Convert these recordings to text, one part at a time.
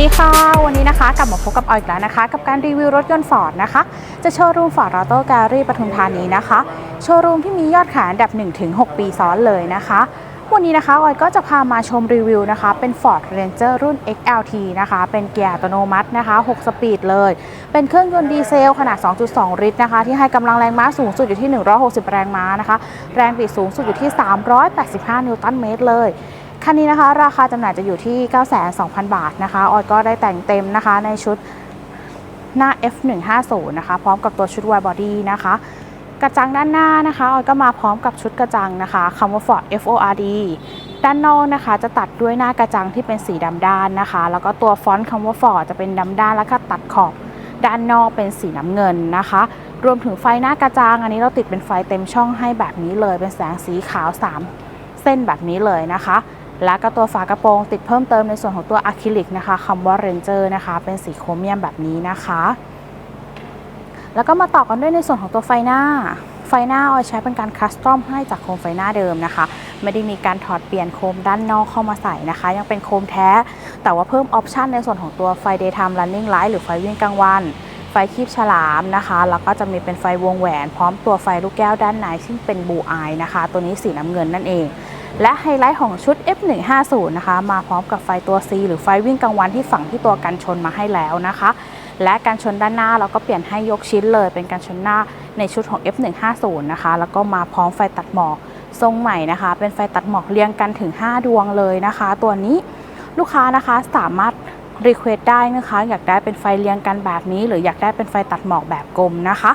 ดีค่ะ วันนี้นะคะกลับมาพบกับออยอีกแล้วนะคะ กับการรีวิวรถยนต์ฟอร์ดนะคะ จะโชว์รูมฟอร์ดออโต้แกลลี่ปทุมธานีนะคะ โชว์รูมที่มียอดขายอันดับ 1-6 ปีซ้อนเลยนะคะ วันนี้นะคะออยก็จะพามาชมรีวิวนะคะ เป็น Ford Ranger รุ่น XLT นะคะ เป็นเกียร์อัตโนมัตินะคะ 6 สปีดเลย เป็นเครื่องยนต์ดีเซลขนาด 2.2 ลิตรนะคะ ที่ให้กำลังแรงม้าสูงสุดอยู่ที่ 160 แรงม้านะคะ แรงบิดสูงสุดอยู่ที่ 385 นิวตันเมตรเลย คันนี้นะคะ ราคาจำหน่ายจะอยู่ที่9,200,000 บาทนะคะออยก็ได้แต่งเต็มนะคะในชุดหน้า F150 นะคะ พร้อมกับตัวชุด wide body นะคะ กระจังด้านหน้านะคะออยก็มาพร้อมกับชุดกระจังนะคะคำว่า Ford FORD ด้านนอกนะคะ จะตัดด้วยหน้ากระจังที่เป็นสีดำด้านนะคะ แล้วก็ตัวฟอนต์คำว่า Ford จะเป็นดำด้านแล้วก็ตัดขอบด้านนอกเป็นสีน้ำเงินนะคะ รวมถึงไฟหน้ากระจัง อันนี้เราติดเป็นไฟเต็มช่องให้แบบนี้เลย เป็นแสงสีขาว 3 เส้นแบบนี้เลยนะคะ แล้วก็ตัวฝากระโปรงติดเพิ่มเติมในส่วนของตัวอะคริลิกนะคะคำว่า Ranger นะคะ เป็นสีโครเมียมแบบนี้นะคะ แล้วก็มาต่อกันด้วยในส่วนของตัวไฟหน้า ไฟหน้าออยใช้เป็นการคัสตอมให้จากโคมไฟหน้าเดิมนะคะ ไม่ได้มีการถอดเปลี่ยนโคมด้านนอกเข้ามาใส่นะคะ ยังเป็นโคมแท้ แต่ว่าเพิ่มออปชันในส่วนของตัวไฟ daytime running light หรือไฟวิ่งกลางวันไฟคีบฉลามนะคะ แล้วก็จะมีเป็นไฟวงแหวน พร้อมตัวไฟลูกแก้วด้านในซึ่งเป็นบูอายนะคะ ตัวนี้สีน้ำเงินนั่นเอง และไฮไลท์ของชุด F150 นะคะ มาพร้อมกับไฟตัว C หรือไฟวิ่งกลางวันที่ฝังที่ตัวกันชนมาให้แล้วนะคะ และการชนด้านหน้าเราก็เปลี่ยนให้ยกชิ้นเลย เป็นการชนหน้าในชุดของ F150 นะคะ แล้วก็มาพร้อมไฟตัดหมอกทรงใหม่นะคะ เป็นไฟตัดหมอกเรียงกันถึง 5 ดวงเลยนะคะ ตัวนี้ลูกค้านะคะสามารถรีเควสได้นะคะ อยากได้เป็นไฟเรียงกันแบบนี้ หรืออยากได้เป็นไฟตัดหมอกแบบกลมนะคะ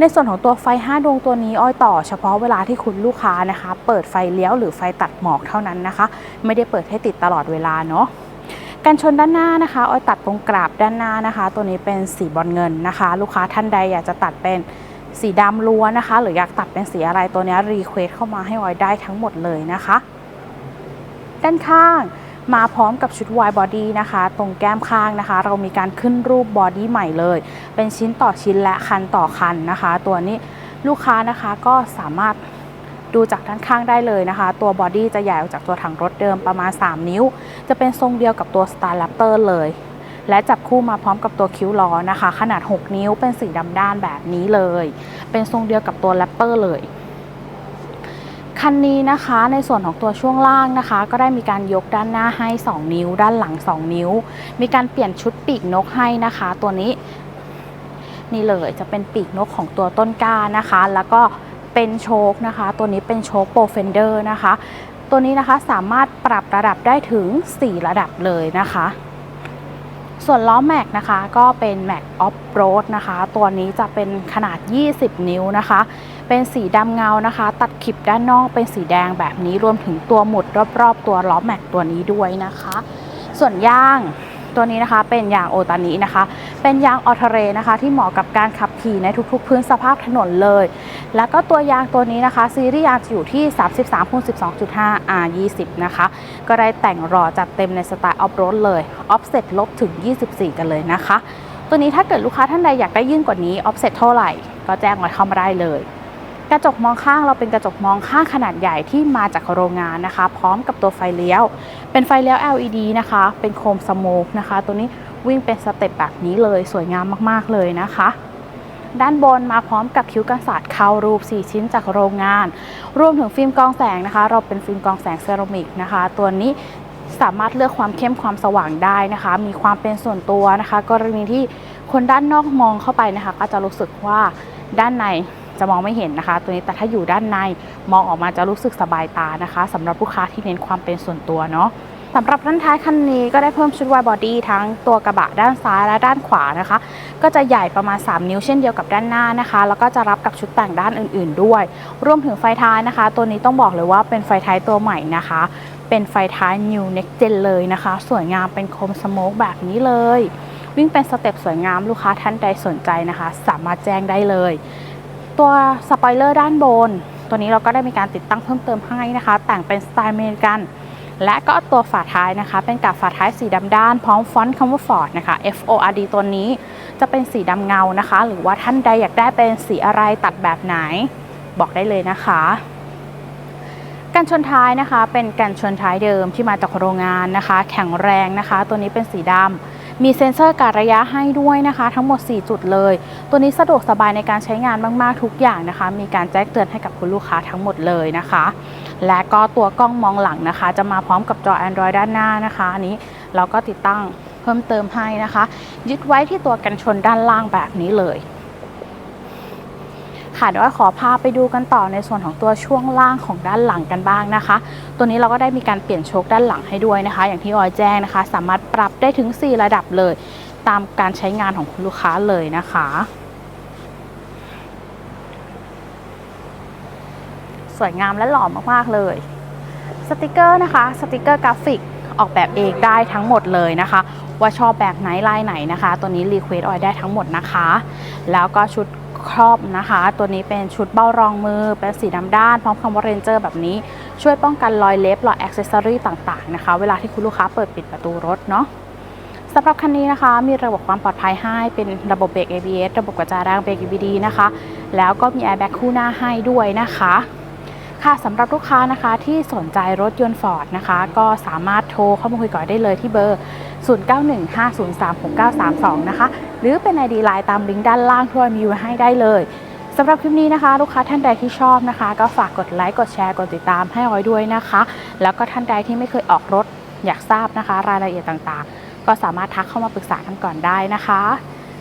ในส่วนของตัวไฟ 5 ดวงตัวนี้อ้อยต่อเฉพาะเวลาที่คุณลูกค้านะคะ เปิดไฟเลี้ยวหรือไฟตัดหมอกเท่านั้นนะคะ ไม่ได้เปิดให้ติดตลอดเวลาเนาะกันชนด้านหน้านะคะอ้อยตัดตรงกราบด้านหน้านะคะ ตัวนี้เป็นสีบอลเงินนะคะ ลูกค้าท่านใดอยากจะตัดเป็นสีดำล้วนนะคะ หรืออยากตัดเป็นสีอะไรตัวนี้รีเควสเข้ามาให้ออยได้ทั้งหมดเลยนะคะ ด้านข้าง มาพร้อมกับชุด wide body นะคะ ตรงแก้มข้างนะคะ เรามีการขึ้นรูปบอดี้ใหม่เลย เป็นชิ้นต่อชิ้นและคันต่อคันนะคะ ตัวนี้ลูกค้านะคะก็สามารถดูจากด้านข้างได้เลยนะคะ ตัวบอดี้จะใหญ่ออกจากตัวถังรถเดิมประมาณ 3 นิ้ว จะเป็นทรงเดียวกับตัว Star Raptor เลย และจับคู่มาพร้อมกับตัวคิ้วล้อนะคะ ขนาด 6 นิ้วเป็นสีดำด้านแบบนี้เลย เป็นทรงเดียวกับตัว Raptor เลย คันนี้นะคะในส่วนของตัวช่วงล่างนะคะ ก็ได้มีการยกด้านหน้าให้ 2 นิ้ว ด้านหลัง 2 นิ้ว มีการเปลี่ยนชุดปีกนกให้นะคะ ตัวนี้ นี่เลยจะเป็นปีกนกของตัวต้นกล้านะคะ แล้วก็เป็นโชคนะคะ ตัวนี้เป็นโชคโปรเฟนเดอร์นะคะ ตัวนี้นะคะสามารถปรับระดับได้ถึง 4 ระดับเลยนะคะ ส่วนล้อแม็กนะคะ ก็เป็นแม็กออฟโรดนะคะ ตัวนี้จะเป็นขนาด 20 นิ้วนะคะ เป็นสีดำเงานะคะ ตัดขีบด้านนอกเป็นสีแดงแบบนี้รวมถึงตัวหมุดรอบๆ ตัวล้อแม็กตัวนี้ด้วยนะคะ ส่วนยางตัวนี้นะคะเป็นยางโอตานินะคะ เป็นยางออเทเรนะคะ ที่เหมาะกับการขับขี่ในทุกๆ พื้นสภาพถนนเลย แล้วก็ตัวยางตัวนี้นะคะ ซีรีส์ยางจะอยู่ที่ 33คูณ12.5 R 20นะคะ ก็ได้แต่งรอจัดเต็มในสไตล์ออฟโรดเลยออฟเซ็ตลบถึง 24 กันเลยนะคะ ตัวนี้ถ้าเกิดลูกค้าท่านใดอยากได้ยิ่งกว่านี้ออฟเซ็ตเท่าไหร่ ก็แจ้งมาเข้ามาได้เลย กระจกมองข้างเราเป็นกระจกมองข้างขนาดใหญ่ที่มาจากโรงงานนะคะ พร้อมกับตัวไฟเลี้ยว เป็นไฟเลี้ยว LED นะคะ เป็นโคมสโมกนะคะ ตัวนี้วิ่งเป็นสเต็ปแบบนี้เลยสวยงามมากๆเลยนะคะ ด้านบนมาพร้อมกับคิ้วกันศาสตร์เข้ารูป 4 ชิ้นจากโรงงาน รวมถึงฟิล์มกองแสงนะคะ เราเป็นฟิล์มกองแสงเซรามิกนะคะ ตัวนี้สามารถเลือกความเข้มความสว่างได้นะคะ มีความเป็นส่วนตัวนะคะ กรณีที่คนด้านนอกมองเข้าไปนะคะ ก็จะรู้สึกว่าด้านใน จะมองไม่เห็นนะคะ ตัวนี้แต่ถ้าอยู่ด้านในมองออกมาจะรู้สึกสบายตานะคะสำหรับลูกค้าที่เน้นความเป็นส่วนตัวเนาะสำหรับด้านท้ายคันนี้ก็ได้เพิ่มชุดไวบอดี้ทั้งตัวกระบะด้านซ้ายและด้านขวานะคะ ก็จะใหญ่ประมาณ 3 นิ้วเช่นเดียวกับด้านหน้านะคะ แล้วก็จะรับกับชุดแต่งด้านอื่น ๆ ด้วย รวมถึงไฟท้ายนะคะ ตัวนี้ต้องบอกเลยว่าเป็นไฟท้ายตัวใหม่นะคะ เป็นไฟท้าย New Next Gen เลยนะคะ สวยงามเป็นโคมสโมกแบบนี้เลย วิ่งเป็นสเต็ปสวยงามลูกค้าท่านใดสนใจนะคะ สามารถแจ้งได้เลย ตัวสปอยเลอร์ด้านบน ตัวนี้เราก็ได้มีการติดตั้งเพิ่มเติมให้นะคะ แต่งเป็นสไตล์อเมริกัน และก็ตัวฝาท้ายนะคะ เป็นกับฝาท้ายสีดำด้าน พร้อมฟอนต์คำว่า Ford นะคะ F O R D ตัวนี้จะเป็นสีดำเงานะคะ หรือว่าท่านใดอยากได้เป็นสีอะไรตัดแบบไหน บอกได้เลยนะคะกันชนท้ายนะคะ เป็นกันชนท้ายเดิมที่มาจากโรงงานนะคะ แข็งแรงนะคะ ตัวนี้เป็นสีด มีเซ็นเซอร์การระยะให้ด้วยนะคะ ทั้งหมด 4 จุดเลย ตัวนี้สะดวกสบายในการใช้งานมาก ๆ ทุกอย่างนะคะ มีการแจ้งเตือนให้กับคุณลูกค้าทั้งหมดเลยนะคะ และก็ตัวกล้องมองหลังนะคะ จะมาพร้อมกับจอ Android ด้านหน้านะคะอันนี้เราก็ติดตั้งเพิ่มเติมให้นะคะ ยึดไว้ที่ตัวกันชนด้านล่างแบบนี้เลย ค่ะเดี๋ยวขอพาไปดูกันต่อในส่วนของตัวช่วงล่างของด้านหลังกันบ้างนะคะ ตัวนี้เราก็ได้มีการเปลี่ยนโชคด้านหลังให้ด้วยนะคะ อย่างที่ออยแจ้งนะคะ สามารถปรับได้ถึง 4 ระดับเลย ตามการใช้งานของคุณลูกค้าเลยนะคะสวยงามและหล่อมากๆเลย สติกเกอร์นะคะ สติกเกอร์กราฟิก ออกแบบเองได้ทั้งหมดเลยนะคะ ว่าชอบแบบไหนลายไหนนะคะ ตัวนี้รีเควสออยได้ทั้งหมดนะคะ แล้วก็ชุดครอบนะคะ ตัวนี้เป็นชุดเบ้ารองมือ เป็นสีดำด้านพร้อมคำว่าเรนเจอร์แบบนี้ช่วยป้องกันรอยเล็บรอยอ็อกเซสซอรี่ต่างๆนะคะ เวลาที่คุณลูกค้าเปิดปิดประตูรถเนาะสำหรับคันนี้นะคะ มีระบบความปลอดภัยให้เป็นระบบเบรก ABS ระบบกระจายแรงเบรก EBD นะคะ แล้วก็มีแอร์แบ็กคู่หน้าให้ด้วยนะคะ ค่ะสำหรับลูกค้านะคะที่สนใจรถยนต์ฟอร์ดนะคะ ก็สามารถโทรเข้ามาคุยก่อนได้เลยที่เบอร์ 0915036932 นะคะ หรือเป็น ID ไลน์ตามลิงก์ด้านล่างที่เรามีไว้ให้ได้เลยสำหรับคลิปนี้นะคะ ลูกค้าท่านใดที่ชอบนะคะ ก็ฝากกดไลค์กดแชร์กดติดตามให้ออยด้วยนะคะ แล้วก็ท่านใดที่ไม่เคยออกรถอยากทราบนะคะ รายละเอียดต่างๆ ก็สามารถทักเข้ามาปรึกษากันก่อนได้นะคะ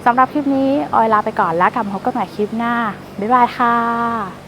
สำหรับคลิปนี้ออยลาไปก่อนแล้วกลับมาพบกันใหม่คลิปหน้าบ๊ายบายค่ะ